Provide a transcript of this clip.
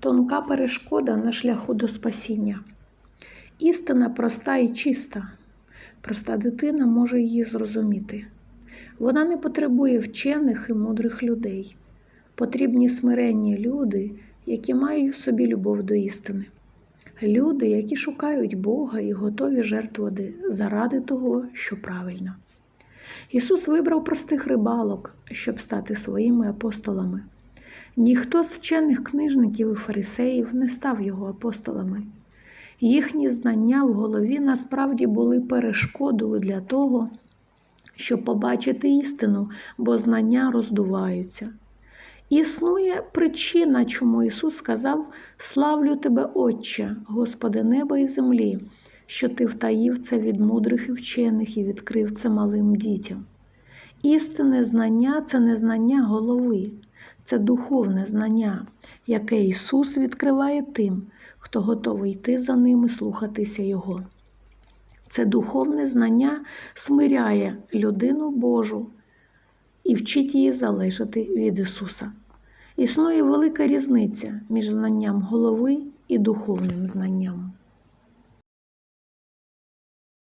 тонка перешкода на шляху до спасіння. Істина проста і чиста. Проста дитина може її зрозуміти. Вона не потребує вчених і мудрих людей. Потрібні смиренні люди, які мають в собі любов до істини. Люди, які шукають Бога і готові жертвувати заради того, що правильно. Ісус вибрав простих рибалок, щоб стати своїми апостолами. Ніхто з вчених книжників і фарисеїв не став його апостолами. Їхні знання в голові насправді були перешкодою для того, щоб побачити істину, бо знання роздуваються. Існує причина, чому Ісус сказав: Славлю тебе, Отче, Господи неба і землі, що Ти втаїв це від мудрих і вчених і відкрив це малим дітям. Істинне знання це не знання голови, це духовне знання, яке Ісус відкриває тим, хто готовий йти за ним і слухатися Його. Це духовне знання смиряє людину Божу і вчить її залежати від Ісуса. Існує велика різниця між знанням голови і духовним знанням.